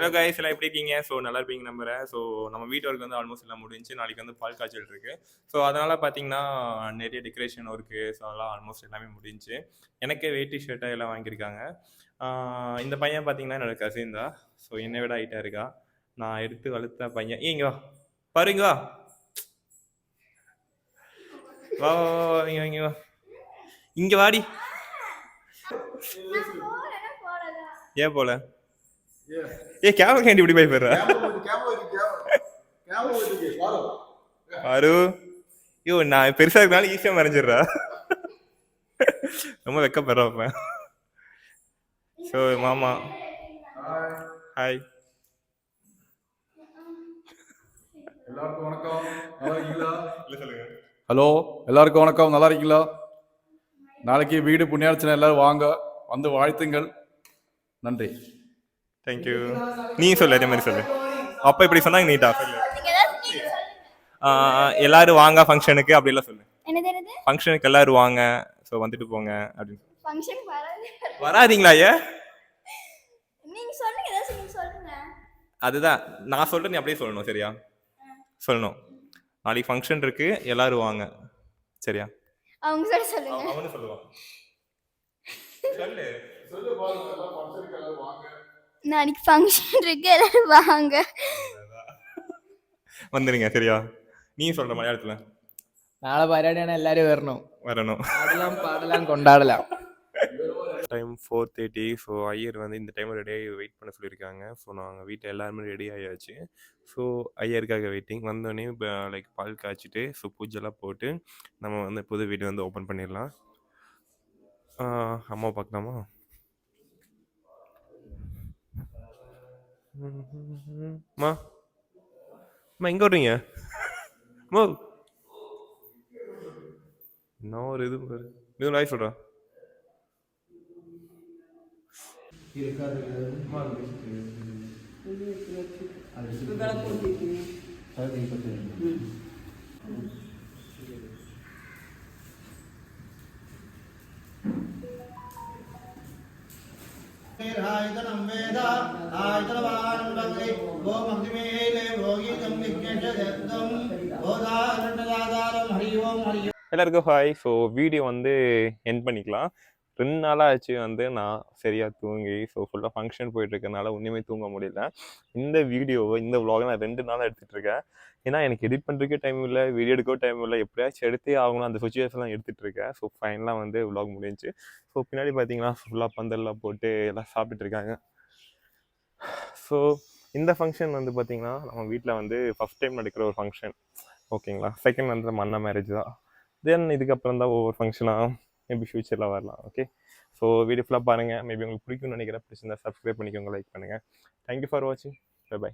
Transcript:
Hello guys எல்லாம் எப்படி இருக்கீங்க? ஸோ நல்லா இருப்பீங்க நம்புறேன். ஸோ நம்ம வீட்டு ஒர்க் வந்து ஆல்மோஸ்ட் எல்லாம் முடிஞ்சு நாளைக்கு வந்து பால் காய்ச்சல் இருக்கு. ஸோ அதனால பார்த்தீங்கன்னா நிறைய டெக்கரேஷன் ஒர்க்கு ஸோ அதெல்லாம் ஆல்மோஸ்ட் எல்லாமே முடிஞ்சு எனக்கே வேட்டி ஷர்ட்டாக எல்லாம் வாங்கியிருக்காங்க. இந்த பையன் பார்த்தீங்கன்னா என்னோட கசின் தான். ஸோ என்னை விட ஹைட்டாக இருக்கா? நான் எடுத்து வளர்த்த பையன். ஏய், இங்க வா. பாரு இங்க வா. இங்க வா, இங்க வா. இங்க வாடி. ஏன் போல? ஏ கேமரா கேண்டி இப்படி போய் போயிடுற? அரு ஐயோ நான் பெருசா இருக்கனால ஈஸியா மறைஞ்சிடுறா. ரொம்ப வெக்கப்படுறப்ப ஸோ மாமா. ஹாய் எல்லாருக்கும் வணக்கம். நல்லா இருக்கீங்களா? இல்லை சொல்லுங்க. ஹலோ எல்லாருக்கும் வணக்கம். நல்லா இருக்கீங்களா? நாளைக்கு வீடு புண்ணியார்ச்சனை எல்லாரும் வாங்க. வந்து வாழ்த்துங்கள். நன்றி. தேங்க்யூ நீ சொல்லு அதே மாதிரி சொல்லு. அப்பா இப்படி சொன்னாங்க நீட்டா சொல்லு. எல்லாரும் வாங்க ஃபங்க்ஷனுக்கு அப்படிலாம் சொல்லு. ஃபங்க்ஷனுக்கு எல்லாரும் வாங்க. ஸோ வந்துட்டு போங்க அப்படின்னு. ஃபங்க்ஷன் வராது. வராதீங்களா ஐயா? அதுதான். நான் சொல்றேன் நீ அப்படியே சொல்லணும் சரியா? சொல்லணும். நாளைக்கு ஃபங்க்ஷன் இருக்கு எல்லாரும் வாங்க. சரியா? அவங்க சொல்ல சொல்லுங்க. அவனு சொல்லுவான் சொல்லு. நாளைக்கு ஃபங்க்ஷன் இருக்கு எல்லாரும் வாங்க வந்துருங்க சரியா நீ சொல்ற மலையாளத்துல നാളെ പരിപാടിയാണ് എല്ലാരും വരണം வரணும் പാടലാം പാടലാം കൊണ്ടാടലാം time four thirty so Iyer வந்து இந்த டைம் ரெடியாகி வெயிட் பண்ண சொல்லியிருக்காங்க ஸோ நாங்கள் வீட்டில் எல்லாருமே ரெடி ஆகியாச்சு ஸோ ஐயருக்காக வெயிட்டிங் வந்தோடனே லைக் பால் காய்ச்சிட்டு ஸோ பூஜைலாம் போட்டு நம்ம வந்து புது வீடு வந்து ஓப்பன் பண்ணிடலாம் ஆஹ் அம்மா பார்க்கலாமா மா அம்மா எங்கே வர்றீங்க அம்மா என்ன ஒரு இது பாரு. இது லைஃப் சொல்கிறா இருக்காது எல்லாருக்கும் ஹாய் ஸோ வீடியோ வந்து என் பண்ணிக்கலாம். ரெண்டு நாளாக ஆச்சு வந்து நான் சரியாக தூங்கி ஸோ ஃபுல்லாக ஃபங்க்ஷன் போயிட்டு இருக்கனால ஒன்றுமே தூங்க முடியல. இந்த வீடியோவை இந்த விலாகை நான் ரெண்டு நாளாக எடுத்துகிட்டு இருக்கேன் ஏன்னா எனக்கு எடிட் பண்ணுறக்கே டைம் இல்லை வீடியோ எடுக்கவும் டைம் இல்லை. எப்படியாச்சும் எடுத்தே ஆகணும் அந்த சுச்சுவேஷன்லாம் எடுத்துகிட்டு இருக்கேன் ஸோ ஃபைனலாக வந்து விலாக் முடிஞ்சு ஸோ பின்னாடி பார்த்தீங்கன்னா ஃபுல்லாக பந்தல்லாம் போட்டு எல்லாம் சாப்பிட்டுட்டு இருக்காங்க ஸோ இந்த ஃபங்க்ஷன் வந்து பார்த்திங்கன்னா நம்ம வீட்டில் வந்து ஃபஸ்ட் டைம் நடக்கிற ஒரு ஃபங்க்ஷன் ஓகேங்களா செகண்ட் வந்து நம்ம அண்ணா மேரேஜ் தான். தென் இதுக்கப்புறம் தான் ஒவ்வொரு ஃபங்க்ஷனாக மேபி ஃப்யூச்சரில் வரலாம் ஓகே ஸோ வீடியோ ஃபுல்லாக பாருங்கள் மேபி உங்களுக்கு பிடிக்கும்னு நினைக்கிறேன். பிடிச்சிருந்தா சப்ஸ்கிரைப் பண்ணிக்கோங்க லைக் பண்ணுங்கள் தேங்க்யூ ஃபார் வாட்சிங் பை பை